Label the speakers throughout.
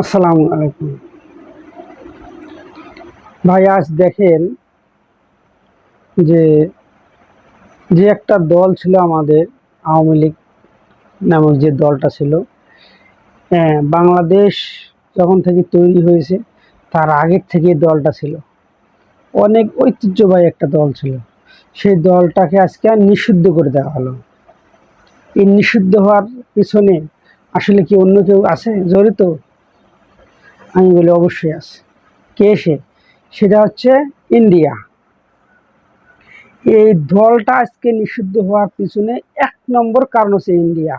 Speaker 1: আসসালামু আলাইকুম। ভাই, আজ দেখেন যে যে একটা দল ছিল আমাদের, আওয়ামী লীগ নামক যে দলটা ছিল হ্যাঁ বাংলাদেশ যখন থেকে তৈরি হয়েছে, তার আগের থেকে দলটা ছিল। অনেক ঐতিহ্যবাহী একটা দল ছিল। সেই দলটাকে আজকে আর নিষিদ্ধ করে দেওয়া হলো। এই নিষিদ্ধ হওয়ার পিছনে আসলে কি অন্য কেউ আছে জড়িত? আমি বলি অবশ্যই আছে। কে সে? সেটা হচ্ছে ইন্ডিয়া। এই দলটা আজকে নিষিদ্ধ হওয়ার পিছনে এক নম্বর কারণ হচ্ছে ইন্ডিয়া।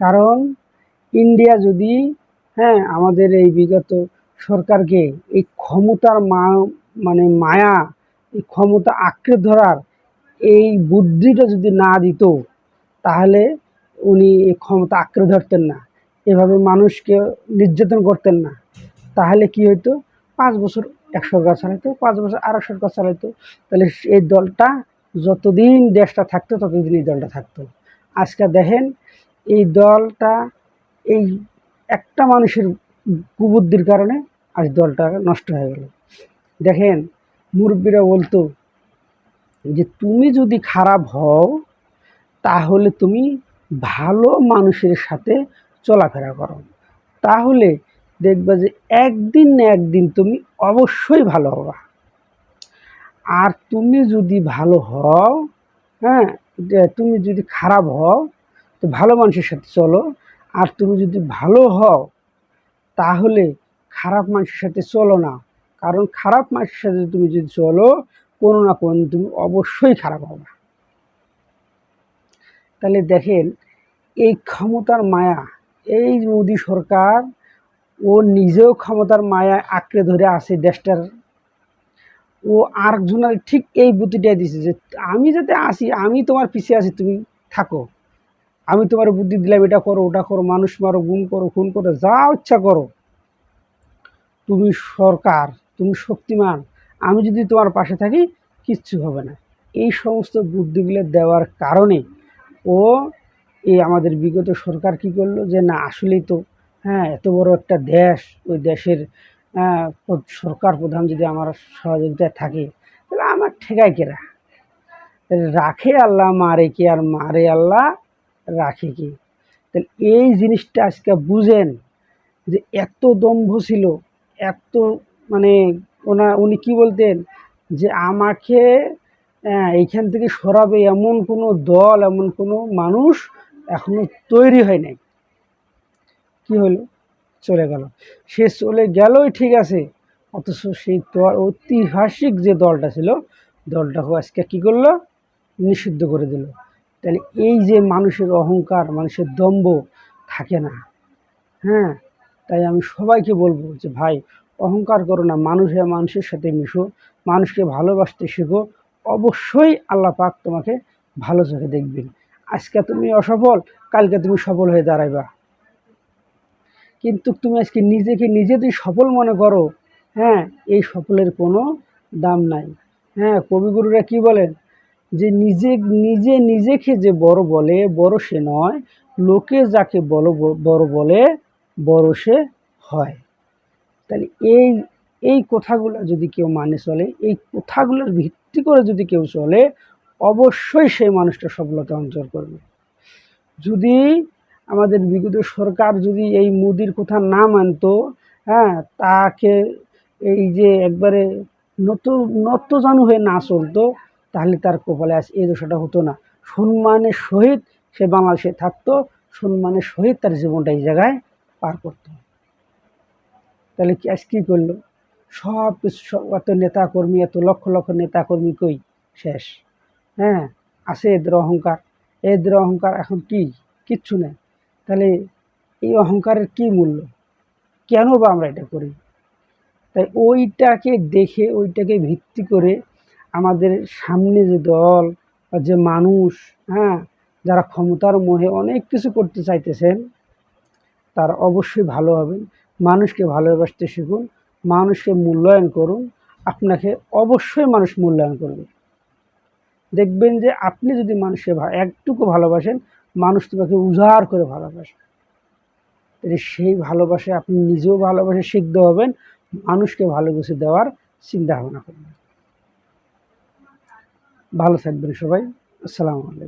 Speaker 1: কারণ ইন্ডিয়া যদি হ্যাঁ আমাদের এই বিগত সরকারকে এই ক্ষমতার মা মানে মায়া, এই ক্ষমতা আঁকড়ে ধরার এই বুদ্ধিটা যদি না দিত, তাহলে উনি এই ক্ষমতা আঁকড়ে ধরতেন না। এভাবে মানুষকে নির্যাতন করতেন না। তাহলে কি হইতো? পাঁচ বছর এক সরকার চালাইতো, পাঁচ বছর আর এক সরকার চালাইতো। তাহলে এই দলটা যতদিন দেশটা থাকতো, ততদিন এই দলটা থাকতো। আজকে দেখেন, এই দলটা এই একটা মানুষের কুবুদ্ধির কারণে আজ দলটা নষ্ট হয়ে গেল। দেখেন, মুরব্বীরা বলতো যে, তুমি যদি খারাপ হও, তাহলে তুমি ভালো মানুষের সাথে চলাফেরা করো। তাহলে দেখবে যে একদিন না একদিন তুমি অবশ্যই ভালো হবা। আর তুমি যদি ভালো হও হ্যাঁ তুমি যদি খারাপ হও, তো ভালো মানুষের সাথে চলো। আর তুমি যদি ভালো হও, তাহলে খারাপ মানুষের সাথে চলো না। কারণ খারাপ মানুষের সাথে তুমি যদি চলো, কোনো না কোনো তুমি অবশ্যই খারাপ হবে। তাহলে দেখেন, এই ক্ষমতার মায়া এই মোদি সরকার ও নিজেও ক্ষমতার মায়া আঁকড়ে ধরে আছে দেশটার। ও আরেকজনের ঠিক এই বুদ্ধিটাই দিছে যে, আমি যাতে আসি, আমি তোমার পিছিয়ে আছি, তুমি থাকো। আমি তোমার বুদ্ধি দিলাম, এটা করো, ওটা করো, মানুষ মারো, গুম করো, খুন করো, যা ইচ্ছা করো। তুমি সরকার, তুমি শক্তিমান, আমি যদি তোমার পাশে থাকি, কিচ্ছু হবে না। এই সমস্ত বুদ্ধিগুলো দেওয়ার কারণে ও এই আমাদের বিগত সরকার কি করল? যে না আসলেই তো হ্যাঁ এত বড় একটা দেশ ওই দেশের সরকার প্রধান যদি আমার সহযোগিতায় থাকে তাহলে আমার ঠেকায় কেরা রাখে আল্লাহ মারে কি আর মারে আল্লাহ রাখে কি? তাহলে এই জিনিসটা আজকে বুঝেন যে এত দম্ভ ছিল এত মানে ওনা উনি কি বলতেন? যে আমাকে আহ, এইখান থেকে সরাবে এমন কোনো দল এমন কোনো মানুষ এখনও তৈরি হয় নাই। কি হলো? চলে গেল। সে চলে গেলই ঠিক আছে। অথচ সেই ঐতিহাসিক যে দলটা ছিল দলটাকে আজকে কি করল? নিষিদ্ধ করে দিল। তাহলে এই যে মানুষের অহংকার, মানুষের দম্ভ থাকে না। হ্যাঁ? তাই আমি সবাইকে বলব যে, ভাই, অহংকার করো না। মানুষ মানুষের সাথে মিশো। মানুষকে ভালোবাসতে শেখো। অবশ্যই আল্লাহ পাক তোমাকে ভালো চোখে দেখবেন। আজকে তুমি অসফল, কালকে তুমি সফল হয়ে দাঁড়াইবা। কিন্তু তুমি আজকে নিজেকে নিজে তুই সফল মনে করো হ্যাঁ এই সফলের কোনো দাম নাই। হ্যাঁ কবিগুরুরা কি বলেন? যে নিজে নিজে, নিজেকে যে বড় বলে, বড় সে নয়, লোকে যাকে বড় ব- বড় বলে, বড় সে হয়। তাহলে এই এই কথাগুলো যদি কেউ মানে চলে, এই কথাগুলোর ভিত্তি করে যদি কেউ চলে অবশ্যই সেই মানুষটা সফলতা অঞ্চল করবে। যদি আমাদের বিগত সরকার যদি এই মোদির কথা না মানতো হ্যাঁ তাকে এই যে একবারে নত নত্যজানু হয়ে না চলতো, তাহলে তার কপালে আজ এই দশাটা হতো না। সম্মানের সহিত সে বাংলাদেশে থাকতো, সম্মানের সহিত তার জীবনটা এই জায়গায় পার করতো। তাহলে কি আজ কী করল? সব কিছু এত নেতাকর্মী, এত লক্ষ লক্ষ নেতাকর্মী কই? শেষ। হ্যাঁ আছে এদের অহংকার। এদের অহংকার এখন কি? কিচ্ছু নেই। তাহলে এই অহংকারের কি মূল্য? কেন বা আমরা এটা করি? তাই ওইটাকে দেখে, ওইটাকে ভিত্তি করে আমাদের সামনে যে দল বা যে মানুষ হ্যাঁ যারা ক্ষমতার মোহে অনেক কিছু করতে চাইতেছেন, তার অবশ্যই ভালো হবেন। মানুষকে ভালোবাসতে শিখুন, মানুষকে মূল্যায়ন করুন। আপনাকে অবশ্যই মানুষ মূল্যায়ন করবে। দেখবেন যে আপনি যদি মানুষকে একটুকু ভালোবাসেন, মানুষ তোমাকে উজাড় করে ভালোবাসে। তাহলে সেই ভালোবাসে, আপনি নিজেও ভালোবাসে শিখতে হবেন, মানুষকে ভালোবেসে দেওয়ার চিন্তা ভাবনা করবেন। ভালো থাকবেন সবাই। আসসালামু আলাইকুম।